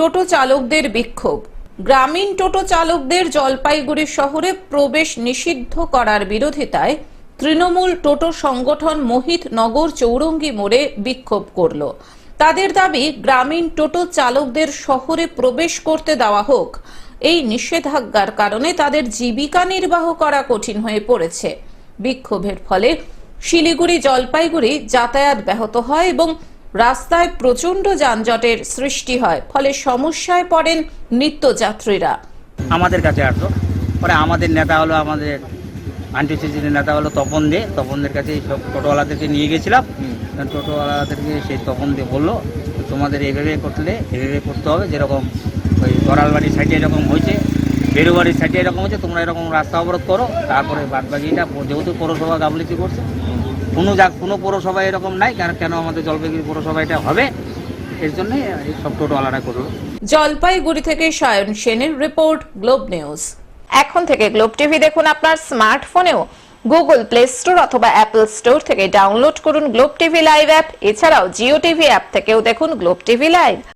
টোটো চালকদের বিক্ষোভ। গ্রামীণ টোটো চালকদের জলপাইগুড়ি শহরে প্রবেশ নিষিদ্ধ করার বিরোধিতায় তৃণমূল টোটো সংগঠন মোহিত নগর চৌরঙ্গি মোড়ে বিক্ষোভ করল। তাদের দাবি, গ্রামীণ টোটো চালকদের শহরে প্রবেশ করতে দেওয়া হোক। এই নিষেধাজ্ঞার কারণে তাদের জীবিকা নির্বাহ করা কঠিন হয়ে পড়েছে। বিক্ষোভের ফলে শিলিগুড়ি, জলপাইগুড়ি যাতায়াত ব্যাহত হয় এবং রাস্তায় প্রচণ্ড যানজটের সৃষ্টি হয় ফলে সমস্যায় পড়েন নিত্যযাত্রীরা। আমাদের কাছে আসলো। পরে আমাদের নেতা হলো আমাদের আন্টিসিসির নেতা হলো তপন দে। তপনদের কাছে সব টোটোওয়ালাদেরকে নিয়ে গেছিলাম। টোটোওয়ালাদেরকে সেই তপন দে বলল তোমাদের এইভাবে করলে এইভাবে করতে হবে যেরকম ওই গড়ালবাড়ির সাইডে এরকম হয়েছে বেরুবাড়ির সাইডে এরকম হয়েছে তোমরা এরকম রাস্তা অবরোধ করো তারপরে বাদ বাকিটা যেহেতু পৌরসভা গাবলিতি করছে কোনো যা কোনো পৌরসভায় এরকম নাই, কারণ কেন আমাদের জলপাইগুড়ি পৌরসভা এটা হবে? এর জন্যই এই সব টোটোওয়ালারা করল। জলপাইগুড়ি থেকে সায়ন সেনের রিপোর্ট, গ্লোব নিউজ। এখন থেকে গ্লোব টিভি দেখুন আপনার স্মার্টফোনেও। গুগল প্লে স্টোর অথবা অ্যাপল স্টোর থেকে ডাউনলোড করুন গ্লোব টিভি লাইভ অ্যাপ। এছাড়াও জিও টিভি অ্যাপ থেকেও দেখুন গ্লোব টিভি লাইভ।